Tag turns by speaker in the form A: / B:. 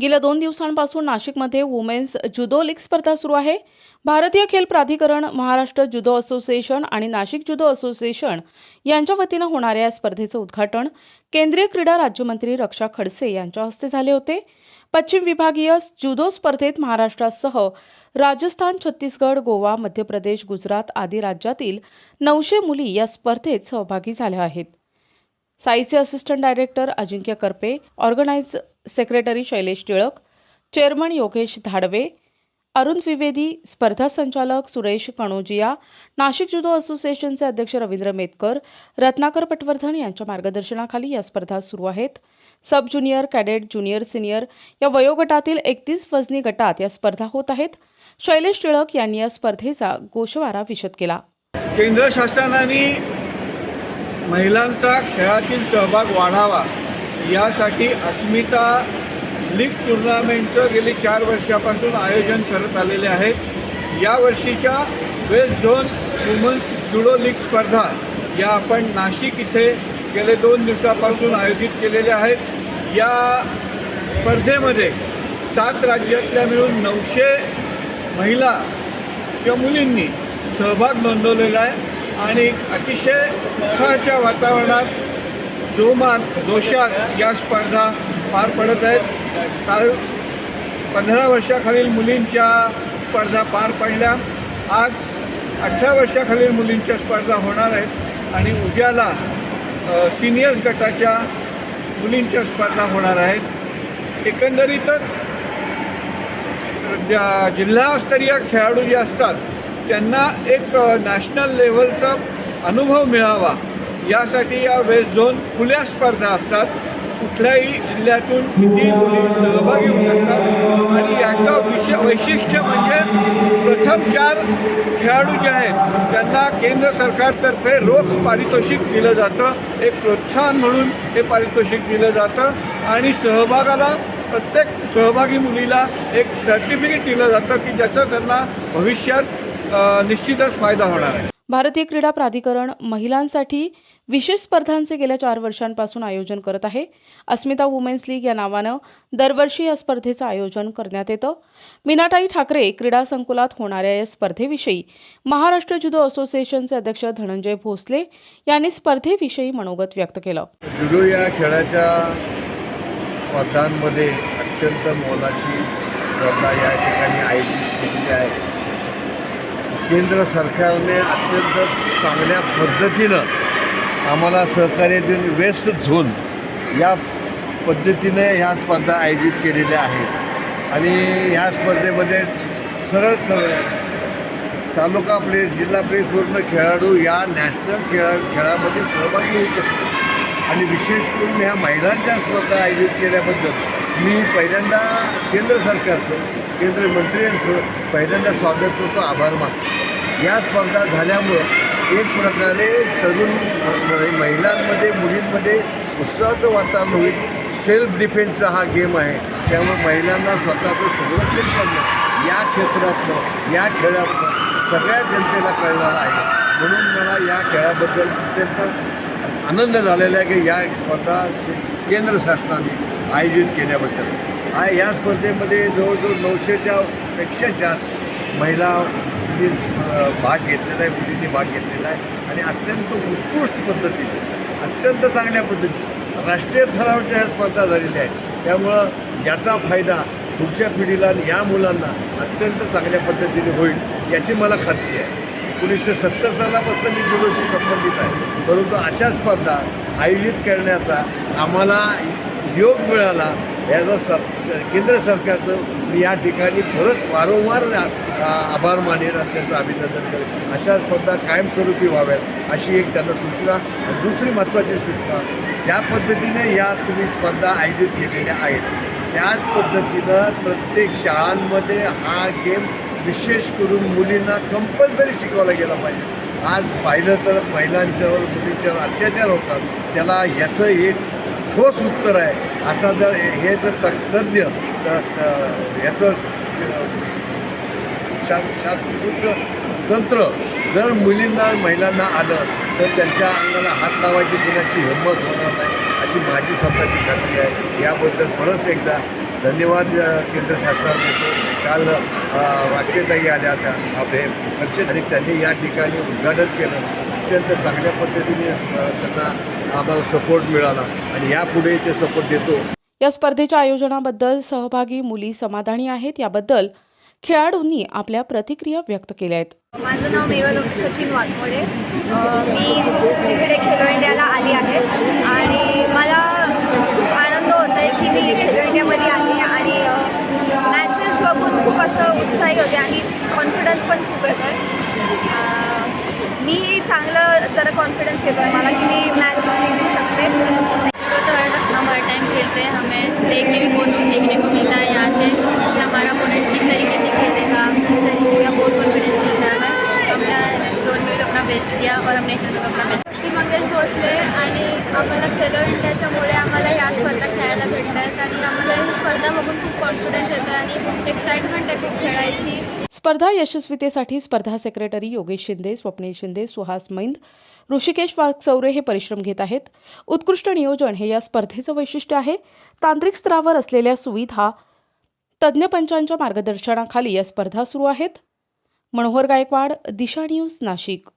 A: गेल्या दोन दिवसांपासून नाशिकमध्ये वुमेन्स जुदो लीग स्पर्धा सुरू आहे. भारतीय खेल प्राधिकरण महाराष्ट्र जुदो असोसिएशन आणि नाशिक जुदो असोसिएशन यांच्या वतीनं होणाऱ्या या स्पर्धेचं उद्घाटन केंद्रीय क्रीडा राज्यमंत्री रक्षा खडसे यांच्या हस्ते झाले होते. पश्चिम विभागीय जुदो स्पर्धेत महाराष्ट्रासह राजस्थान छत्तीसगड गोवा मध्य प्रदेश गुजरात आदी राज्यातील नऊशे मुली या स्पर्धेत सहभागी झाल्या आहेत. साईचे assistant director Ajinkya Karpe organize secretary Shailesh Tilak chairman Yogesh Dhadve Arun Dwivedi स्पर्धा संचालक सुरेश कणोजिया नाशिक जुदो असोसिएशनचे अध्यक्ष रवींद्र मेतकर रत्नाकर पटवर्धन यांच्या मार्गदर्शनाखाली या स्पर्धा सुरू आहेत. Sub junior cadet junior senior या वयोगटातील एकतीस वजनी गटात या स्पर्धा होत आहेत. शैलेश टिळक यांनी या स्पर्धेचा गोषवारा विशद केला.
B: केंद्र शासनाने महिलांचा खेळातील सहभाग वाढावा. यासाठी अस्मिता लीग टुर्नामेंटचं गेली चार वर्षापासून आयोजन करत आलेले आहेत. या वर्षीच्या west zone women's judo league स्पर्धा या आपण नाशिक इथे गेले दोन दिवसापासून आयोजित केलेल्या आहेत. या स्पर्धेमध्ये सात राज्यातल्या मिळून नऊशे महिला किंवा मुलींनी सहभाग नोंदवलेला आहे. आणि अतिशय उत्साहाच्या वातावरणात जोमात जोशात या स्पर्धा पार पडत आहेत. काल पंधरा वर्षाखालील मुलींच्या स्पर्धा पार पडल्या. आज अठरा वर्षाखालील मुलींच्या स्पर्धा होणार आहेत आणि उद्याला सिनियर्स गटाच्या मुलींच्या स्पर्धा होणार आहेत. एकंदरीतच ज्या जिल्हास्तरीय खेळाडू जे असतात त्यांना एक नॅशनल लेवलचा अनुभव मिळावा. यासाठी या वेस्ट झोन खुल्या स्पर्धा असतात. कुठल्याही जिल्ह्यातून किती मुली सहभागी होऊ शकतात. आणि याचं विशे वैशिष्ट्य म्हणजे प्रथम चार खेळाडू जे आहेत त्यांना केंद्र सरकारतर्फे रोख पारितोषिक दिलं जातं. एक प्रोत्साहन म्हणून हे पारितोषिक दिलं जातं. आणि सहभागाला प्रत्येक सहभागी मुलीला एक सर्टिफिकेट दिलं जातं की ज्याचा त्यांना भविष्यात निश्चितच फायदा होणार आहे.
A: भारतीय क्रीडा प्राधिकरण महिलांसाठी विशेष स्पर्धांचे गेल्या चार वर्षांपासून आयोजन करत आहे. अस्मिता वुमेन्स लीग या नावानं दरवर्षी या स्पर्धेचं आयोजन करण्यात येतं. मीनाताई ठाकरे क्रीडा संकुलात होणाऱ्या या स्पर्धेविषयी महाराष्ट्र जुदो असोसिएशनचे अध्यक्ष धनंजय भोसले यांनी स्पर्धेविषयी मनोगत व्यक्त केलं.
C: जुडो या खेळाच्या स्पर्धांमध्ये अत्यंत मोलाची स्पर्धा या ठिकाणी आयोजित केलेली आहे. केंद्र सरकारने अत्यंत चांगल्या पद्धतीनं आम्हाला सहकार्य देऊन वेस्ट झोन या पद्धतीने ह्या स्पर्धा आयोजित केलेल्या आहेत. आणि ह्या स्पर्धेमध्ये सरळ सरळ तालुका प्लेस जिल्हा प्लेसवरनं खेळाडू या नॅशनल खेळा खेळामध्ये सहभागी होऊ शकतो आणि विशेष करून ह्या महिलांच्या स्पर्धा आयोजित केल्याबद्दल मी पहिल्यांदा केंद्र सरकारचं केंद्रीय मंत्र्यांचं पहिल्यांदा स्वागत करतो आभार मानतो. या स्पर्धा झाल्यामुळं एक प्रकारे तरुण म्हणजे महिलांमध्ये मुलींमध्ये उत्साहाचं वातावरण होईल. सेल्फ डिफेन्सचा हा गेम आहे. त्यामुळे महिलांना स्वतःचं संरक्षण करणं या क्षेत्रातलं या खेळातलं सगळ्या जनतेला कळणार आहे. म्हणून मला या खेळाबद्दल अत्यंत आनंद झालेला आहे की या स्पर्धा केंद्र शासनाने आयोजित केल्याबद्दल. आ या स्पर्धेमध्ये जवळजवळ नऊशेच्या पेक्षा जास्त महिला मुली स्प- भाग घेतलेला आहे मुलींनी भाग घेतलेला आहे आणि अत्यंत उत्कृष्ट पद्धतीने अत्यंत चांगल्या पद्धतीने राष्ट्रीय स्तरावरच्या ह्या स्पर्धा झालेल्या आहेत. त्यामुळं याचा फायदा पुढच्या पिढीला आणि या मुलांना अत्यंत चांगल्या पद्धतीने होईल याची मला खात्री आहे. एकोणीसशे सत्तर सालापासून मी जुडोशी संबंधित आहे परंतु अशा स्पर्धा आयोजित करण्याचा आम्हाला योग मिळाला याचं सर स- केंद्र सरकारचं मी या ठिकाणी परत वारंवार आभार मानेन आणि त्यांचं अभिनंदन करेन. अशा स्पर्धा कायमस्वरूपी व्हाव्यात अशी एक त्यांना सूचना आणि दुसरी महत्त्वाची सूचना ज्या पद्धतीने या तुम्ही स्पर्धा आयोजित केलेल्या आहेत त्याच पद्धतीनं प्रत्येक शाळांमध्ये हा गेम विशेष करून मुलींना कंपल्सरी शिकवला गेला पाहिजे. आज पाहिलं तर महिलांच्यावर मुलींच्यावर अत्याचार होतात. त्याला याचं एक ठोस उत्तर आहे. असा जर हे जर त- तज्ज्ञ ह्याचं याचं शा शास्त्रशुद्ध तंत्र जर मुलींना महिलांना आलं तर त्यांच्या अंगाला हात लावायची कुणाची हिंमत होणार नाही अशी माझी स्वतःची खात्री आहे. याबद्दल परत एकदा धन्यवाद केंद्र शासनाला देतो काल अ, आल्या त्या आपले आणि त्यांनी या ठिकाणी उद्घाटन केलं. अत्यंत चांगल्या पद्धतीने त्यांना आम्हाला सपोर्ट मिळाला आणि यापुढे ते सपोर्ट देतो.
A: या स्पर्धेच्या आयोजनाबद्दल सहभागी मुली समाधानी आहेत याबद्दल खेळाडूंनी आपल्या प्रतिक्रिया व्यक्त केल्या आहेत.
D: माझं नाव मेवल सचिन वाघमोडे. मी इकडे खेलो इंडियाला आली आहे आणि मला खूप आनंद होत आहे की मी खेलो इंडियामध्ये आली आणि मॅचेस बघून खूप असं उत्साही होते आणि कॉन्फिडन्स पण खूप येतो आहे मीही चांगलं जरा कॉन्फिडन्स येतो आहे मला की मी मॅच जिंकू शकते
E: जूडो तो हर हम हर टाइम खेलते हैं हमें देख के भी बहुत कुछ सीखने को मिलता है यहाँ से कि हमारा अपोनेंट किस तरीके से खेलेगा किस तरीके का बहुत कॉन्फिडेंस मिलता है हमें हमने जोन में भी अपना बेस्ट दिया और हम नेशनल में भी अपना बेस्ट
D: ती मंगेश भोसले आणि आम्हाला खेलो इंडियाच्यामुळे आम्हाला ह्या स्पर्धा खेळायला भेटत आहेत आणि आम्हाला ही स्पर्धा बघून खूप कॉन्फिडन्स येतो आणि एक्साइटमेंट आहे खूप खेळायची.
A: स्पर्धा यशस्वीतेसाठी स्पर्धा सेक्रेटरी योगेश शिंदे स्वप्नील शिंदे सुहास मैंद ऋषिकेश वागचौरे हे परिश्रम घेत आहेत. उत्कृष्ट नियोजन हे या स्पर्धेचं वैशिष्ट्य आहे. तांत्रिक स्तरावर असलेल्या सुविधा तज्ज्ञ पंचांच्या मार्गदर्शनाखाली या स्पर्धा सुरू आहेत. मनोहर गायकवाड दिशा न्यूज नाशिक.